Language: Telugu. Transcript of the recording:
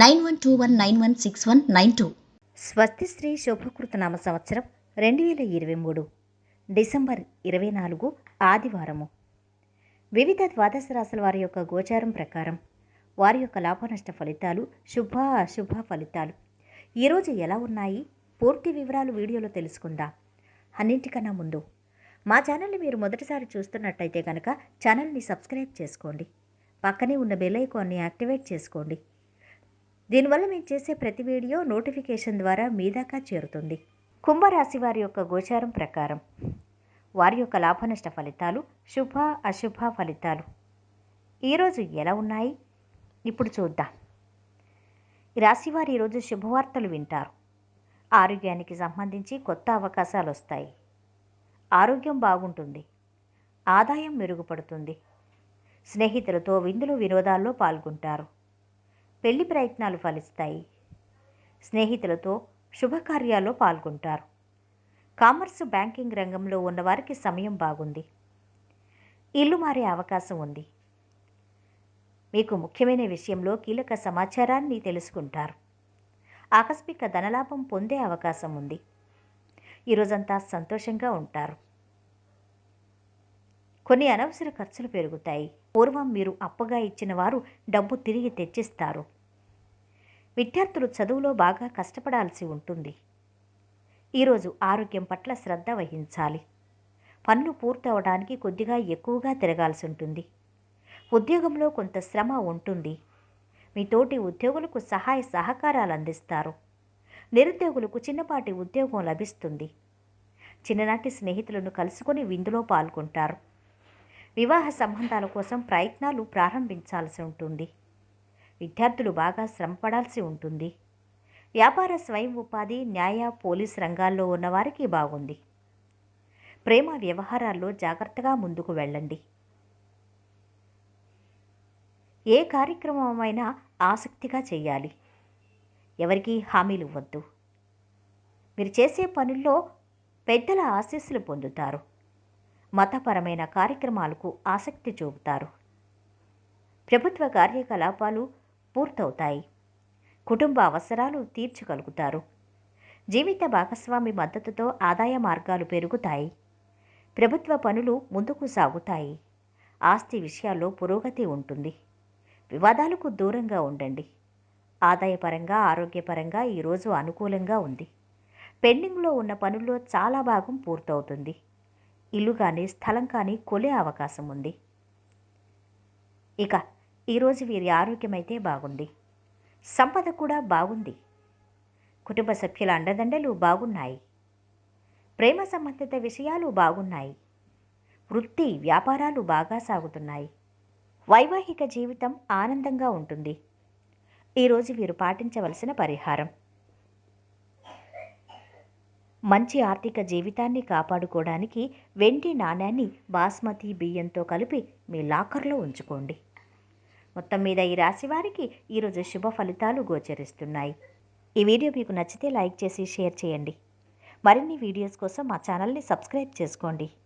nine one two one nine one six one nine two. స్వస్తి శ్రీ శుభకృత నామ సంవత్సరం రెండు వేల ఇరవై మూడు డిసెంబర్ ఇరవై నాలుగు ఆదివారము. వివిధ ద్వాదశ రాశుల వారి యొక్క గోచారం ప్రకారం వారి యొక్క లాభనష్ట ఫలితాలు శుభ అశుభ ఫలితాలు. ఈరోజు ఎలా ఉన్నాయి? పూర్తి వివరాలు వీడియోలో తెలుసుకుందాం. అన్నింటికన్నా ముందు మా ఛానల్ని మీరు మొదటిసారి చూస్తున్నట్టయితే కనుక ఛానల్ని సబ్స్క్రైబ్ చేసుకోండి. పక్కనే ఉన్న బెల్ ఐకాన్ని యాక్టివేట్ చేసుకోండి. దీనివల్ల మేము చేసే ప్రతి వీడియో నోటిఫికేషన్ ద్వారా మీ దాకా చేరుతుంది. కుంభరాశి వారి యొక్క గోచారం ప్రకారం వారి యొక్క లాభనష్ట ఫలితాలు శుభ అశుభ ఫలితాలు. ఈరోజు ఎలా ఉన్నాయి? ఇప్పుడు చూద్దాం. రాశివారు రాశి ఈరోజు శుభవార్తలు వింటారు. ఆరోగ్యానికి సంబంధించి కొత్త అవకాశాలు వస్తాయి. ఆరోగ్యం బాగుంటుంది. ఆదాయం మెరుగుపడుతుంది. స్నేహితులతో విందులు వినోదాల్లో పాల్గొంటారు. పెళ్ళి ప్రయత్నాలు ఫలిస్తాయి. స్నేహితులతో శుభకార్యాల్లో పాల్గొంటారు. కామర్స్ బ్యాంకింగ్ రంగంలో ఉన్నవారికి సమయం బాగుంది. ఇల్లు మారే అవకాశం ఉంది. మీకు ముఖ్యమైన విషయంలో కీలక సమాచారాన్ని తెలుసుకుంటారు. ఆకస్మిక ధనలాభం పొందే అవకాశం ఉంది. ఈరోజంతా సంతోషంగా ఉంటారు. కొన్ని అనవసర ఖర్చులు పెరుగుతాయి. పూర్వం మీరు అప్పగా ఇచ్చిన వారు డబ్బు తిరిగి తెచ్చిస్తారు. విద్యార్థులు చదువులో బాగా కష్టపడాల్సి ఉంటుంది. ఈరోజు ఆరోగ్యం పట్ల శ్రద్ధ వహించాలి. పనులు పూర్తవడానికి కొద్దిగా ఎక్కువగా తిరగాల్సి ఉంటుంది. ఉద్యోగంలో కొంత శ్రమ ఉంటుంది. మీ తోటి ఉద్యోగులకు సహాయ సహకారాలు అందిస్తారు. నిరుద్యోగులకు చిన్నపాటి ఉద్యోగం లభిస్తుంది. చిన్ననాటి స్నేహితులను కలుసుకొని విందులో పాల్గొంటారు. వివాహ సంబంధాల కోసం ప్రయత్నాలు ప్రారంభించాల్సి ఉంటుంది. విద్యార్థులు బాగా శ్రమపడాల్సి ఉంటుంది. వ్యాపార స్వయం ఉపాధి న్యాయ పోలీస్ రంగాల్లో ఉన్నవారికి బాగుంది. ప్రేమ వ్యవహారాల్లో జాగ్రత్తగా ముందుకు వెళ్ళండి. ఏ కార్యక్రమమైనా ఆసక్తిగా చేయాలి. ఎవరికీ హామీలు ఇవ్వద్దు. మీరు చేసే పనుల్లో పెద్దల ఆశీస్సులు పొందుతారు. మతపరమైన కార్యక్రమాలకు ఆసక్తి చూపుతారు. ప్రభుత్వ కార్యకలాపాలు పూర్తవుతాయి. కుటుంబ అవసరాలు తీర్చగలుగుతారు. జీవిత భాగస్వామి మద్దతుతో ఆదాయ మార్గాలు పెరుగుతాయి. ప్రభుత్వ పనులు ముందుకు సాగుతాయి. ఆస్తి విషయాల్లో పురోగతి ఉంటుంది. వివాదాలకు దూరంగా ఉండండి. ఆదాయపరంగా ఆరోగ్యపరంగా ఈరోజు అనుకూలంగా ఉంది. పెండింగ్లో ఉన్న పనుల్లో చాలా భాగం పూర్తవుతుంది. ఇల్లు కానీ స్థలం కానీ కొలే అవకాశం ఉంది. ఇక ఈరోజు వీరి ఆరోగ్యం అయితే బాగుంది. సంపద కూడా బాగుంది. కుటుంబ సభ్యుల అండదండలు బాగున్నాయి. ప్రేమ సంబంధిత విషయాలు బాగున్నాయి. వృత్తి వ్యాపారాలు బాగా సాగుతున్నాయి. వైవాహిక జీవితం ఆనందంగా ఉంటుంది. ఈరోజు వీరు పాటించవలసిన పరిహారం. మంచి ఆర్థిక జీవితాన్ని కాపాడుకోవడానికి వెండి నాణ్యాన్ని బాస్మతి బియ్యంతో కలిపి మీ లాకర్లో ఉంచుకోండి. మొత్తం మీద ఈ రాశి వారికి ఈరోజు శుభ ఫలితాలు గోచరిస్తున్నాయి. ఈ వీడియో మీకు నచ్చితే లైక్ చేసి షేర్ చేయండి. మరిన్ని వీడియోస్ కోసం మా ఛానల్ని సబ్స్క్రైబ్ చేసుకోండి.